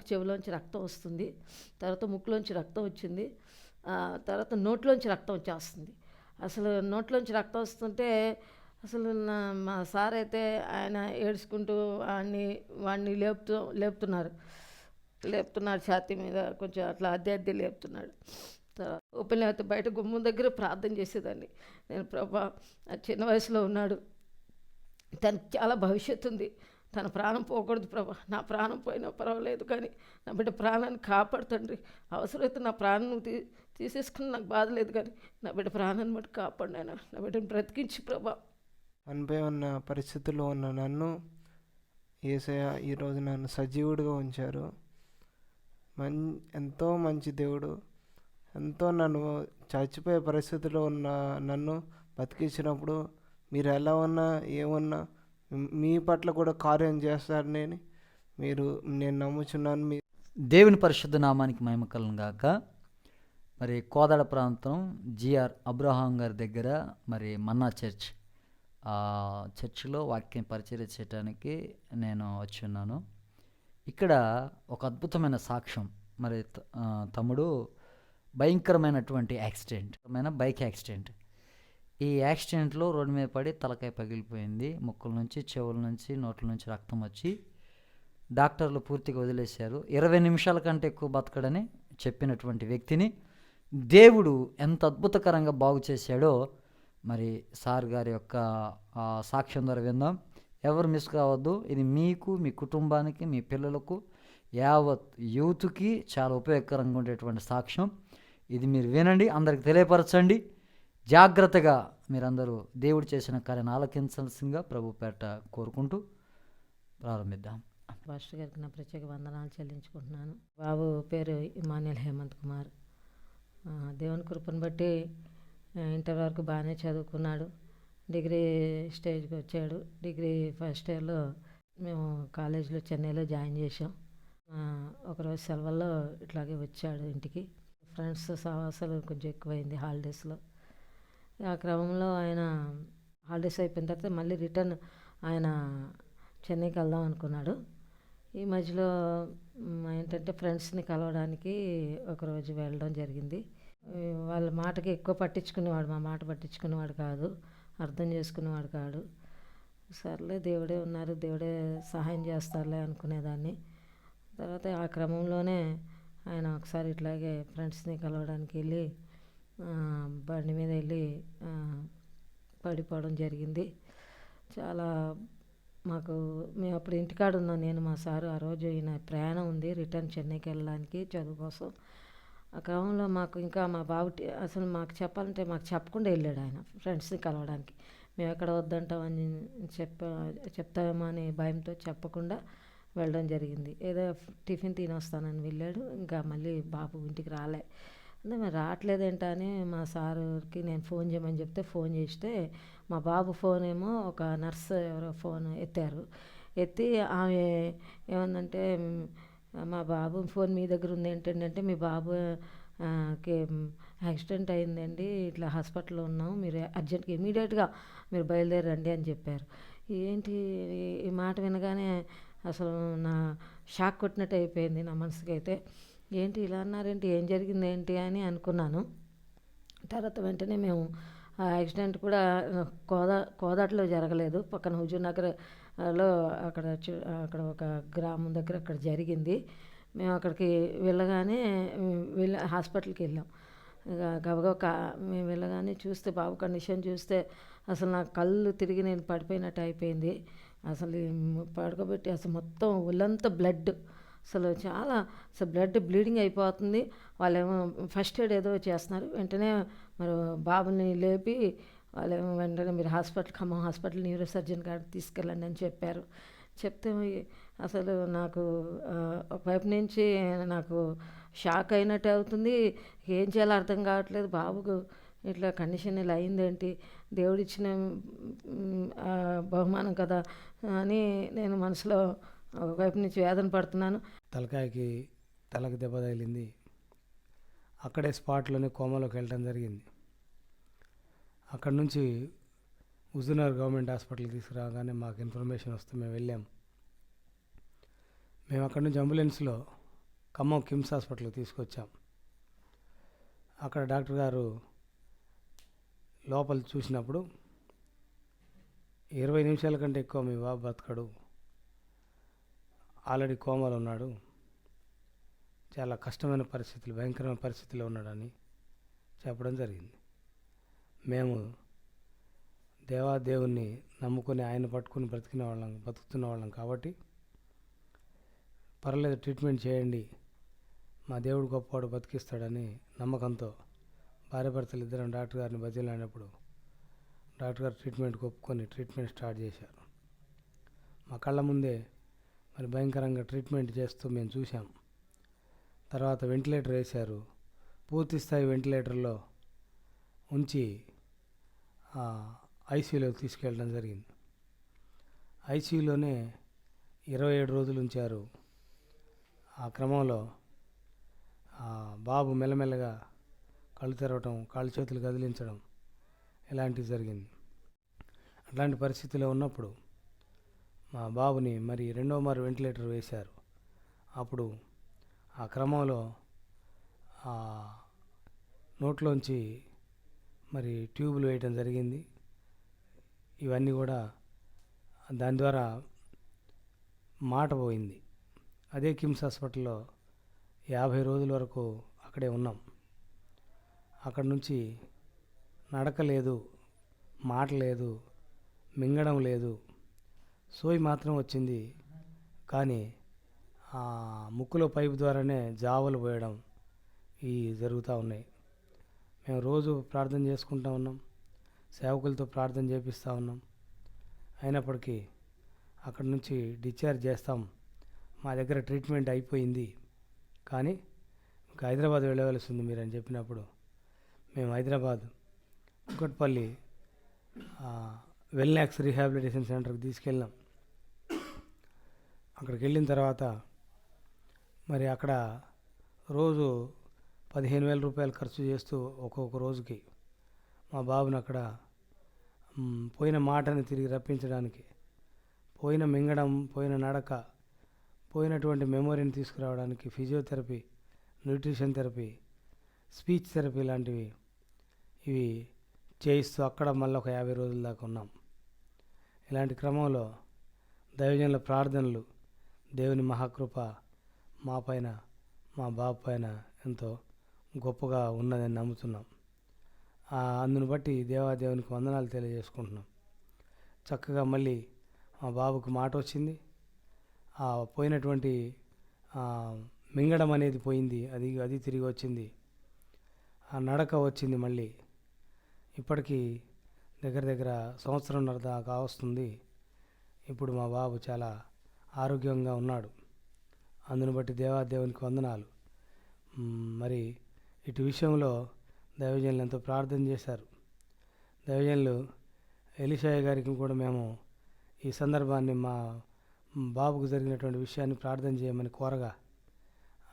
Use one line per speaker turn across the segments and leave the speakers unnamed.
బాబుకి చెవిలోంచి రక్తం వస్తుంది. తర్వాత ముక్కులోంచి రక్తం వచ్చింది. తర్వాత నోట్లోంచి రక్తం వచ్చేస్తుంది. అసలు నోట్లోంచి రక్తం వస్తుంటే అసలు నా మా సార్ అయితే ఆయన ఏడ్చుకుంటూ వాడిని వాడిని లేపుతూ లేపుతున్నారు. లేపుతున్నాడు ఛాతీ మీద కొంచెం అట్లా అద్దె అద్దె లేపుతున్నాడు. తర్వాత ఓపెన్ లేకపోతే బయట గుమ్మం దగ్గర ప్రార్థన చేసేదాన్ని. నేను ప్రభా చిన్న వయసులో ఉన్నాడు. తనకి చాలా భవిష్యత్తు ఉంది. తన ప్రాణం పోకూడదు ప్రభా. నా ప్రాణం పోయినా పర్వాలేదు కానీ నా బిడ్డ ప్రాణాన్ని కాపాడుతండ్రి. అవసరమైతే నా ప్రాణం తీ తీసేసుకుని నాకు బాధ లేదు కానీ నా బిడ్డ ప్రాణాన్ని మటు కాపాడు నాయన. నా బిడ్డను బ్రతికించి ప్రభా.
అనిపై ఉన్న పరిస్థితుల్లో ఉన్న నన్ను ఏసయ ఈరోజు నన్ను సజీవుడిగా ఉంచారు. మం ఎంతో మంచి దేవుడు. ఎంతో నన్ను చచ్చిపోయే పరిస్థితిలో ఉన్న నన్ను బతికించినప్పుడు మీరు ఎలా ఉన్నా ఏమున్నా మీ- పట్ల కూడా కార్యం చేస్తారని మీరు నేను నమ్ముచున్నాను మీ
దేవుని పరిశుద్ధ నామానికి మహిమకలను గాక. మరి కోదాడ ప్రాంతం జిఆర్ అబ్రహాం గారి దగ్గర మరి మన్నా చర్చ్ ఆ చర్చిలో వాక్యం పరిచయం చేయడానికి నేను వచ్చి ఉన్నాను. ఇక్కడ ఒక అద్భుతమైన సాక్ష్యం. మరి తమ్ముడు భయంకరమైనటువంటి యాక్సిడెంట్ బైక్ యాక్సిడెంట్. ఈ యాక్సిడెంట్లో రోడ్డు మీద పడి తలకాయ పగిలిపోయింది. ముక్కుల నుంచి చెవుల నుంచి నోట్ల నుంచి రక్తం వచ్చి డాక్టర్లు పూర్తిగా వదిలేశారు. ఇరవై నిమిషాల కంటే ఎక్కువ బతకడని చెప్పినటువంటి వ్యక్తిని దేవుడు ఎంత అద్భుతకరంగా బాగు చేశాడో మరి సార్ గారి యొక్క సాక్ష్యం ద్వారా విందాం. ఎవరు మిస్ కావద్దు. ఇది మీకు మీ కుటుంబానికి మీ పిల్లలకు యావత్ యూత్కి చాలా ఉపయోగకరంగా ఉండేటువంటి సాక్ష్యం. ఇది మీరు వినండి అందరికి తెలియపరచండి. జాగ్రత్తగా మీరందరూ దేవుడు చేసిన కార్యాన్ని ఆలకించాల్సిందిగా ప్రభు పేట కోరుకుంటూ ప్రారంభిద్దాం.
పాస్టర్ గారికి నా ప్రత్యేక వందనాలు చెల్లించుకుంటున్నాను. బాబు పేరు ఇమాన్యుల్ హేమంత్ కుమార్. దేవుని కృపను బట్టి ఇంటర్ వరకు బాగానే చదువుకున్నాడు. డిగ్రీ స్టేజ్కి వచ్చాడు. డిగ్రీ ఫస్ట్ ఇయర్లో మేము కాలేజీలో చెన్నైలో జాయిన్ చేసాం ఒకరోజు సెలవుల్లో ఇట్లాగే వచ్చాడు ఇంటికి. ఫ్రెండ్స్ సహవాసాలు కొంచెం ఎక్కువైంది హాలిడేస్లో. ఆ క్రమంలో ఆయన హాలిడేస్ అయిపోయిన తర్వాత మళ్ళీ రిటర్న్ ఆయన చెన్నైకి వెళ్దాం అనుకున్నాడు. ఈ మధ్యలో ఏంటంటే ఫ్రెండ్స్ని కలవడానికి ఒకరోజు వెళ్ళడం జరిగింది. వాళ్ళ మాటకి ఎక్కువ పట్టించుకునేవాడు మా మాట పట్టించుకునేవాడు కాదు అర్థం చేసుకునేవాడు కాడు. సర్లే దేవుడే ఉన్నారు దేవుడే సహాయం చేస్తారులే అనుకునేదాన్ని. తర్వాత ఆ క్రమంలోనే ఆయన ఒకసారి ఇట్లాగే ఫ్రెండ్స్ని కలవడానికి వెళ్ళి బండి మీద వెళ్ళి పడిపోవడం జరిగింది. చాలా మాకు మేము అప్పుడు ఇంటికాడ ఉన్నాం నేను మా సారు ఆ రోజు ఈయన ప్రయాణం ఉంది రిటర్న్ చెన్నైకి వెళ్ళడానికి చదువు కోసం. ఆ క్రమంలో మాకు ఇంకా మా బాబు అసలు మాకు చెప్పాలంటే మాకు చెప్పకుండా వెళ్ళాడు ఆయన ఫ్రెండ్స్ని కలవడానికి. మేము ఎక్కడ వద్దంటామని చెప్ప చెప్తామేమో అని భయంతో చెప్పకుండా వెళ్ళడం జరిగింది. ఏదో టిఫిన్ తినొస్తానని వెళ్ళాడు ఇంకా మళ్ళీ బాబు ఇంటికి రాలే. అంటే మరి రావట్లేదేంటా అని మా సారుకి నేను ఫోన్ చేయమని చెప్తే ఫోన్ చేస్తే మా బాబు ఫోన్ ఏమో ఒక నర్స్ ఎవరో ఫోన్ ఎత్తారు. ఎత్తి ఆమె ఏమందంటే మా బాబు ఫోన్ మీ దగ్గర ఉంది ఏంటంటే మీ బాబు కి యాక్సిడెంట్ అయిందండి ఇట్లా హాస్పిటల్లో ఉన్నాం మీరు అర్జెంట్గా ఇమీడియట్గా మీరు బయలుదేరండి అని చెప్పారు. ఏంటి ఈ- మాట వినగానే అసలు నా షాక్ కొట్టినట్టు అయిపోయింది నా మనసుకైతే. అయితే ఏంటి ఇలా అన్నారేంటి? ఏం జరిగింది ఏంటి అని అనుకున్నాను. తర్వాత వెంటనే మేము ఆ యాక్సిడెంట్ కూడా కోదా కోదాటలో జరగలేదు. పక్కన హుజూర్ నగర్లో అక్కడ అక్కడ ఒక గ్రామం దగ్గర అక్కడ జరిగింది. మేము అక్కడికి వెళ్ళగానే వెళ్ళ హాస్పిటల్కి వెళ్ళాం. గబగబ కా- మేము వెళ్ళగానే చూస్తే బాబు కండిషన్ చూస్తే అసలు నా కళ్ళు తిరిగి నేను పడిపోయినట్టు అయిపోయింది. అసలు పడుకోబెట్టి అసలు మొత్తం ఒళ్ళంతా బ్లడ్. అసలు చాలా అసలు బ్లడ్ బ్లీడింగ్ అయిపోతుంది. వాళ్ళేమో ఫస్ట్ ఎయిడ్ ఏదో చేస్తున్నారు. వెంటనే మరి బాబుని లేపి వాళ్ళేమో వెంటనే మీరు hospital Khammam hospital neuro surgeon కాడికి తీసుకెళ్ళండి అని చెప్పారు. చెప్తే అసలు నాకు ఒకవైపు నుంచి నాకు షాక్ అయినట్టు అవుతుంది. ఏం చేయాలో అర్థం కావట్లేదు. బాబుకు ఇట్లా కండిషన్ ఇలా అయిందేంటి? దేవుడిచ్చిన బహుమానం కదా అని నేను మనసులో ఒకవైపు నుంచి వేదన పడుతున్నాను.
తలకాయకి తలకు దెబ్బ తగిలింది. అక్కడే స్పాట్లోనే కోమాలోకి వెళ్ళడం జరిగింది. అక్కడ నుంచి హుజూర్నగర్ గవర్నమెంట్ హాస్పిటల్కి తీసుకురాగానే మాకు ఇన్ఫర్మేషన్ వస్తే మేము వెళ్ళాం. మేము అక్కడ నుంచి అంబులెన్స్లో ఖమ్మం కిమ్స్ హాస్పిటల్కి తీసుకొచ్చాం. అక్కడ డాక్టర్ గారు లోపల చూసినప్పుడు ఇరవై నిమిషాల కంటే ఎక్కువ మీ బాబు బతకడు ఆల్రెడీ కోమాలో ఉన్నాడు. చాలా కష్టమైన పరిస్థితులు భయంకరమైన పరిస్థితిలో ఉన్నాడని చెప్పడం జరిగింది. మేము దేవాదేవుణ్ణి నమ్ముకొని ఆయన పట్టుకుని బ్రతికిన వాళ్ళం బతుకుతున్న వాళ్ళం కాబట్టి పర్లేదు ట్రీట్మెంట్ చేయండి. మా దేవుడు గొప్పవాడు బతికిస్తాడని నమ్మకంతో భార్య భర్తలు ఇద్దరం డాక్టర్ గారిని బతిలాడినప్పుడు డాక్టర్ గారు ట్రీట్మెంట్ ఒప్పుకొని ట్రీట్మెంట్ స్టార్ట్ చేశారు. మా కళ్ళ ముందే మరి భయంకరంగా ట్రీట్మెంట్ చేస్తూ మేము చూసాం తర్వాత వెంటిలేటర్ వేశారు. పూర్తి స్థాయి వెంటిలేటర్లో ఉంచి ఐసీయూలోకి తీసుకెళ్ళడం జరిగింది. ఐసీయూలోనే ఇరవై ఏడు రోజులు ఉంచారు. ఆ క్రమంలో ఆ బాబు మెల్లమెల్లగా కళ్ళు తెరవటం కాళ్ళు చేతులు కదిలించడం ఇలాంటివి జరిగింది. అట్లాంటి పరిస్థితిలో ఉన్నప్పుడు మా బాబుని మరి రెండో మారు వెంటిలేటర్ వేశారు. అప్పుడు ఆ క్రమంలో ఆ నోట్లోంచి మరి ట్యూబులు వేయటం జరిగింది. ఇవన్నీ కూడా దాని ద్వారా మాట పోయింది. అదే కిమ్స్ హాస్పిటల్లో యాభై రోజుల వరకు అక్కడే ఉన్నాం. అక్కడ నుంచి నడక లేదు మాట లేదు మింగడం లేదు సోయి మాత్రం వచ్చింది. కానీ ఆ ముక్కులో పైపు ద్వారానే జావలు పోయడం ఈ జరుగుతూ ఉన్నాయి. మేము రోజు ప్రార్థన చేసుకుంటూ ఉన్నాం. సేవకులతో ప్రార్థన చేపిస్తూ ఉన్నాం. అయినప్పటికీ అక్కడ నుంచి డిశ్చార్జ్ చేస్తాం. మా దగ్గర ట్రీట్మెంట్ అయిపోయింది. కానీ ఇంకా హైదరాబాద్ వెళ్ళవలసి ఉంది మీరు అని చెప్పినప్పుడు మేము హైదరాబాద్ కుక్కట్పల్లి వెల్నాక్స్ రీహాబిలిటేషన్ సెంటర్కి తీసుకెళ్ళాం. అక్కడికి వెళ్ళిన తర్వాత మరి అక్కడ రోజు పదిహేను వేల రూపాయలు ఖర్చు చేస్తూ ఒక్కొక్క రోజుకి మా బాబుని అక్కడ పోయిన మాటని తిరిగి రప్పించడానికి పోయిన మింగడం పోయిన నడక పోయినటువంటి మెమొరీని తీసుకురావడానికి physiotherapy nutrition therapy speech therapy లాంటివి ఇవి చేయిస్తూ అక్కడ మళ్ళీ ఒక యాభై రోజుల దాకా ఉన్నాం. ఇలాంటి క్రమంలో దైవజనుల ప్రార్థనలు దేవుని మహాకృప మా పైన మా బాబు పైన ఎంతో గొప్పగా ఉన్నదని నమ్ముతున్నాం. అందును బట్టి దేవాదేవునికి వందనాలు తెలియజేసుకుంటున్నాం. చక్కగా మళ్ళీ మా బాబుకు మాట వచ్చింది. ఆ పోయినటువంటి మింగడం అనేది పోయింది. అది అది తిరిగి వచ్చింది. ఆ నడక వచ్చింది మళ్ళీ. ఇప్పటికీ దగ్గర దగ్గర సంవత్సరంన్నర దాకా వస్తుంది. ఇప్పుడు మా బాబు చాలా ఆరోగ్యంగా ఉన్నాడు. అందును బట్టి దేవాదేవునికి వందనాలు. మరి ఇటు విషయంలో దైవజనులు ఎంతో ప్రార్థన చేశారు. దైవజనులు ఎలిషాయ గారికి కూడా మేము ఈ సందర్భాన్ని మా బాబుకు జరిగినటువంటి విషయాన్ని ప్రార్థన చేయమని కోరగా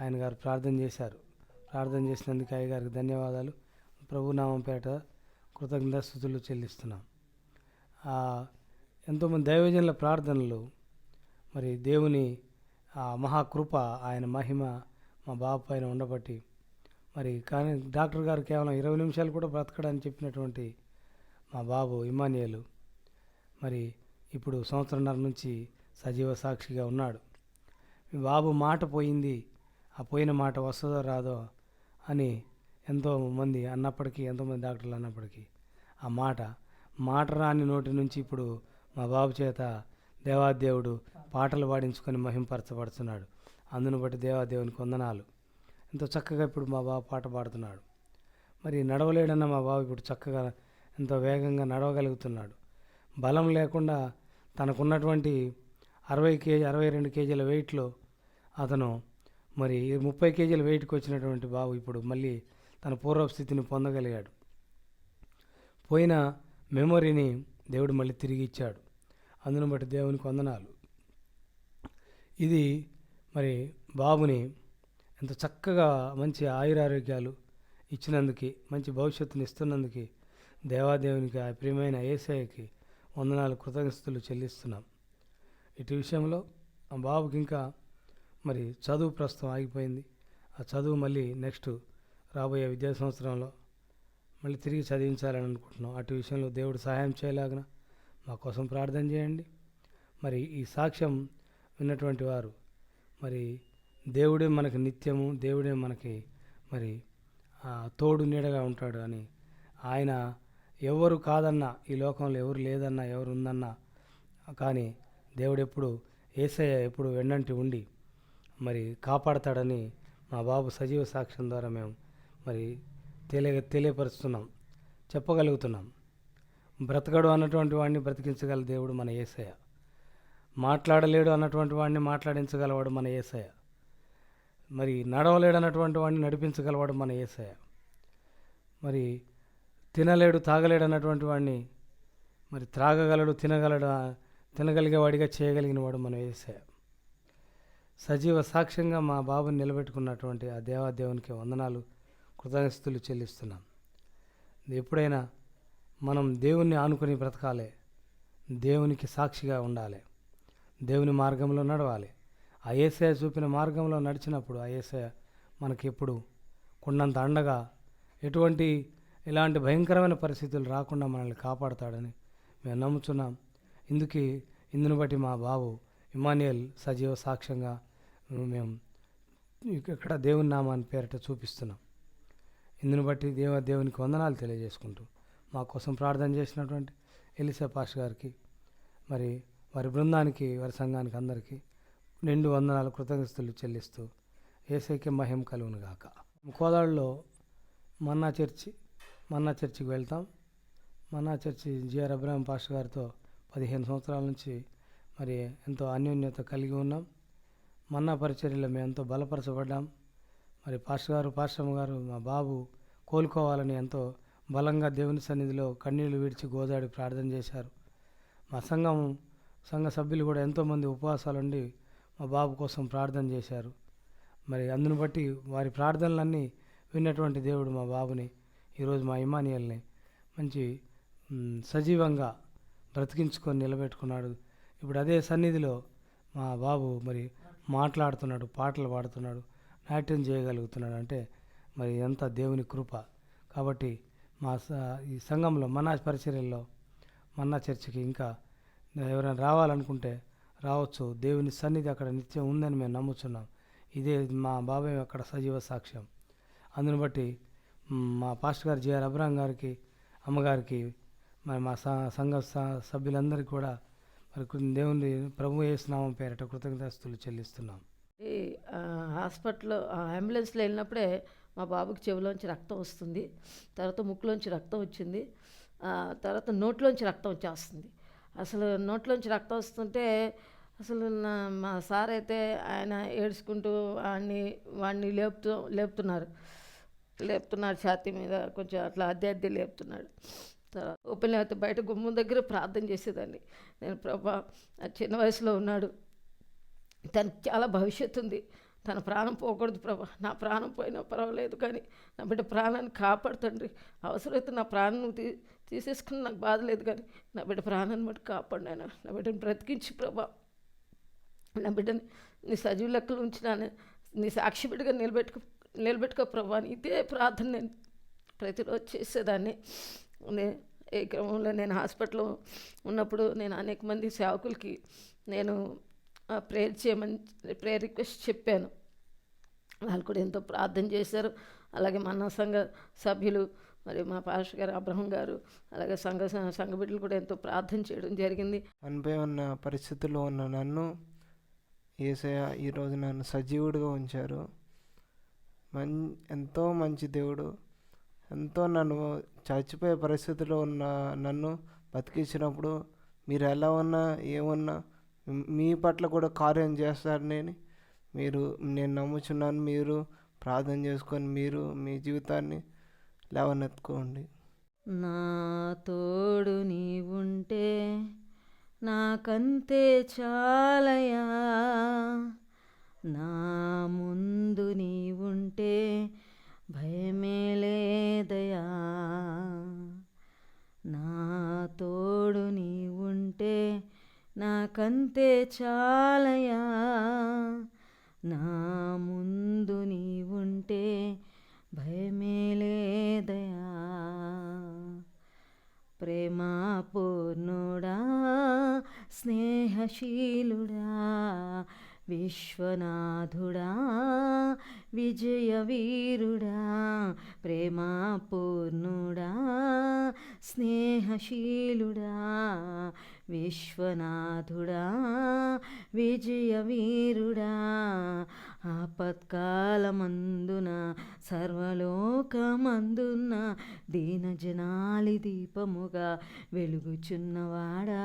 ఆయన గారు ప్రార్థన చేశారు. ప్రార్థన చేసినందుకు అయ్యగారికి ధన్యవాదాలు. ప్రభునామం పేట కృతజ్ఞతాస్థుతులు చెల్లిస్తున్నాం. ఎంతోమంది దైవజనుల ప్రార్థనలు మరి దేవుని ఆ మహాకృప ఆయన మహిమ మా బాబు పైన ఉండబట్టి మరి కానీ డాక్టర్ గారు కేవలం ఇరవై నిమిషాలు కూడా బ్రతకడని చెప్పినటువంటి మా బాబు ఇమానియలు మరి ఇప్పుడు సంవత్సరంన్నర నుంచి సజీవ సాక్షిగా ఉన్నాడు. మీ బాబు మాట పోయింది ఆ పోయిన మాట వస్తుందో రాదో అని ఎంతో మంది అన్నప్పటికీ ఎంతోమంది డాక్టర్లు అన్నప్పటికీ ఆ మాట మాట రాని నోటి నుంచి ఇప్పుడు మా బాబు చేత దేవాదేవుడు పాటలు పాడించుకొని మహింపరచబడుతున్నాడు. అందును బట్టి దేవాదేవుని వందనాలు. ఎంతో చక్కగా ఇప్పుడు మా బాబు పాట పాడుతున్నాడు. మరి నడవలేడన్న మా బాబు ఇప్పుడు చక్కగా ఎంతో వేగంగా నడవగలుగుతున్నాడు. బలం లేకుండా తనకున్నటువంటి అరవై కేజీ అరవై రెండు కేజీల వెయిట్లో అతను మరి ముప్పై కేజీల వెయిట్కి వచ్చినటువంటి బాబు ఇప్పుడు మళ్ళీ తన పూర్వస్థితిని పొందగలిగాడు. పోయిన మెమొరీని దేవుడు మళ్ళీ తిరిగి ఇచ్చాడు. అందును బట్టి దేవునికి వందనాలు. ఇది మరి బాబుని ఎంత చక్కగా మంచి ఆయురారోగ్యాలు ఇచ్చినందుకు మంచి భవిష్యత్తుని ఇస్తున్నందుకు దేవాదేవునికి ఆ ప్రియమైన ఏసఐకి వందనాలు కృతజ్ఞతలు చెల్లిస్తున్నాం. ఇటు విషయంలో ఆ బాబుకి ఇంకా మరి చదువు ప్రస్తుతం ఆగిపోయింది. ఆ చదువు మళ్ళీ నెక్స్ట్ రాబోయే విద్యా సంవత్సరంలో మళ్ళీ తిరిగి చదివించాలని అనుకుంటున్నాం. అటు విషయంలో దేవుడు సహాయం చేయలాగిన మా కోసం ప్రార్థన చేయండి. మరి ఈ సాక్ష్యం విన్నటువంటి వారు మరి దేవుడే మనకి నిత్యము దేవుడే మనకి మరి తోడు నీడగా ఉంటాడు అని ఆయన ఎవరు కాదన్నా ఈ లోకంలో ఎవరు లేదన్నా ఎవరు ఉందన్నా కానీ దేవుడు ఎప్పుడు ఏసయ్య ఎప్పుడు వెన్నంటి ఉండి మరి కాపాడతాడని మా బాబు సజీవ సాక్ష్యం ద్వారా మేము మరి తెలియ తెలియపరుస్తున్నాం చెప్పగలుగుతున్నాం. బ్రతకడు అన్నటువంటి వాడిని బ్రతికించగల దేవుడు మన ఏసయ మాట్లాడలేడు అన్నటువంటి వాడిని మాట్లాడించగలవాడు మన ఏసయ మరి నడవలేడు అన్నటువంటి వాడిని నడిపించగలవాడు మన ఏసయ మరి తినలేడు తాగలేడు అన్నటువంటి వాడిని మరి త్రాగగలడు తినగలడు తినగలిగేవాడిగా చేయగలిగిన వాడు మన ఏసయ్య. సజీవ సాక్ష్యంగా మా బాబుని నిలబెట్టుకున్నటువంటి ఆ దేవాదేవునికి వందనాలు కృతజ్ఞతలు చెల్లిస్తున్నాం. ఎప్పుడైనా మనం దేవుణ్ణి ఆనుకుని బ్రతకాలి. దేవునికి సాక్షిగా ఉండాలి. దేవుని మార్గంలో నడవాలి. ఆ ఏసయ చూపిన మార్గంలో నడిచినప్పుడు ఆ ఏసయ మనకి ఎప్పుడు కొండంత అండగా ఎటువంటి ఇలాంటి భయంకరమైన పరిస్థితులు రాకుండా మనల్ని కాపాడుతాడని మేము నమ్ముతున్నాం ఇందుకే ఇందుని బట్టి మా బాబు ఇమానియల్ సజీవ సాక్ష్యంగా మేము ఇక్కడ దేవుని నామాన్ని పేరిట చూపిస్తున్నాం. ఇందుని బట్టి దేవ దేవునికి వందనాలు తెలియజేసుకుంటూ మా కోసం ప్రార్థన చేసినటువంటి ఎలిసా పాష గారికి మరి వారి బృందానికి వారి సంఘానికి అందరికీ నిండు వందనాలు కృతజ్ఞతలు చెల్లిస్తూ ఏసైకే మహిమ కలుగును గాక. కోదాడులో మన్నా చర్చి మన్నా చర్చికి వెళ్తాం. Manna church GR Abraham Pasha గారితో పదిహేను సంవత్సరాల నుంచి మరి ఎంతో అన్యోన్యత కలిగి ఉన్నాం. మన్నా పరిచర్యలో మేము ఎంతో బలపరచబడ్డాం. మరి పాష గారు పాశ్రమ గారు మా బాబు కోలుకోవాలని ఎంతో బలంగా దేవుని సన్నిధిలో కన్నీళ్ళు విడిచి గోదాడి ప్రార్థన చేశారు. మా సంఘం సంఘ సభ్యులు కూడా ఎంతోమంది ఉపవాసాలుండి మా బాబు కోసం ప్రార్థన చేశారు. మరి అందును బట్టి వారి ప్రార్థనలన్నీ విన్నటువంటి దేవుడు మా బాబుని ఈరోజు మా ఇమానియల్ని మంచి సజీవంగా బ్రతికించుకొని నిలబెట్టుకున్నాడు. ఇప్పుడు అదే సన్నిధిలో మా బాబు మరి మాట్లాడుతున్నాడు పాటలు పాడుతున్నాడు నాట్యం చేయగలుగుతున్నాడు. అంటే మరి ఎంత దేవుని కృప. కాబట్టి మా స- ఈ సంఘంలో మన్నా పరిచర్యల్లో మన్నా చర్చికి ఇంకా ఎవరైనా రావాలనుకుంటే రావచ్చు. దేవుని సన్నిధి అక్కడ నిత్యం ఉందని మేము నమ్ముతున్నాం ఇదే మా బాబాయ్ అక్కడ సజీవ సాక్ష్యం. అందుని బట్టి మా పాస్టర్ గారు జిఆర్ అబ్రాహం గారికి అమ్మగారికి మరి మా స- సంఘ స- సభ్యులందరికీ కూడా మరి కొన్ని దేవుని ప్రభు నామం పేరట కృతజ్ఞతలు చెల్లిస్తున్నాం.
ఈ హాస్పిటల్ అంబులెన్స్లో వెళ్ళినప్పుడే మా బాబుకి చెవిలోంచి రక్తం వస్తుంది. తర్వాత ముక్కులోంచి రక్తం వచ్చింది. తర్వాత నోట్లోంచి రక్తం వచ్చేస్తుంది. అసలు నోట్లోంచి రక్తం వస్తుంటే అసలు నా మా సార్ అయితే ఆయన ఏడ్చుకుంటూ వాడిని వాడిని లేపుతూ లేపుతున్నారు. లేపుతున్నాడు ఛాతీ మీద కొంచెం అట్లా అద్దె అద్దె లేపుతున్నాడు. తర్వాత ఓపెన్ లేకపోతే బయట గుమ్మం దగ్గర ప్రార్థన చేసేదాన్ని. నేను ప్రభా చిన్న వయసులో ఉన్నాడు. తనకి చాలా భవిష్యత్తు ఉంది. తన ప్రాణం పోకూడదు ప్రభా. నా ప్రాణం పోయినా పర్వాలేదు కానీ నా బిడ్డ ప్రాణాన్ని కాపాడుతండ్రి. అవసరమైతే నా ప్రాణం నువ్వు తీ తీసేసుకుని నాకు బాధ లేదు కానీ నా బిడ్డ ప్రాణాన్ని మటు కాపాడు నాయన. నా బిడ్డని బ్రతికించి ప్రభా. నా బిడ్డని నీ సజీవ లెక్కలు ఉంచినాను నీ సాక్షి బిడ్డగా నిలబెట్టుకో నిలబెట్టుకో ప్రభా. అని ఇదే ప్రార్థన నేను ప్రతిరోజు చేసేదాన్ని. నే- ఈ క్రమంలో నేను హాస్పిటల్లో ఉన్నప్పుడు నేను అనేక మంది సేవకులకి నేను ప్రేయర్ చేయమని ప్రేయర్ రిక్వెస్ట్ చెప్పాను. వాళ్ళు కూడా ఎంతో ప్రార్థన చేశారు. అలాగే మన సంఘ సభ్యులు మరి మా పాష గారు అబ్రహం గారు అలాగే సంఘ సంఘ బిడ్డలు కూడా ఎంతో ప్రార్థన చేయడం జరిగింది.
అనిపై ఉన్న పరిస్థితుల్లో ఉన్న నన్ను ఏసయ ఈరోజు నన్ను సజీవుడిగా ఉంచారు. మన్ ఎంతో మంచి దేవుడు. ఎంతో నన్ను చచ్చిపోయే పరిస్థితిలో ఉన్న నన్ను బతికించినప్పుడు మీరు ఎలా ఉన్నా ఏమున్నా మీ పట్ల కూడా కార్యం చేస్తారని మీరు నేను నమ్ముచున్నాను మీరు ప్రార్థన చేసుకొని మీరు మీ జీవితాన్ని లేవనెత్తుకోండి.
నా తోడు నీవుంటే నాకంతే చాలయా? నా ముందు నీవుంటే భయమే లేదయా? నా తోడు నీ నాకంతే చాలయా? నా ముందు నీ ఉంటే భయమే లేదయా?
ప్రేమా పూర్ణుడా స్నేహశీలుడా విశ్వనాథుడా విజయవీరుడా ప్రేమాపూర్ణుడా స్నేహశీలుడా విశ్వనాథుడా విజయవీరుడా ఆపత్కాలమందున సర్వలోకమందున్న దీనజనాలి దీపముగా వెలుగుచున్నవాడా.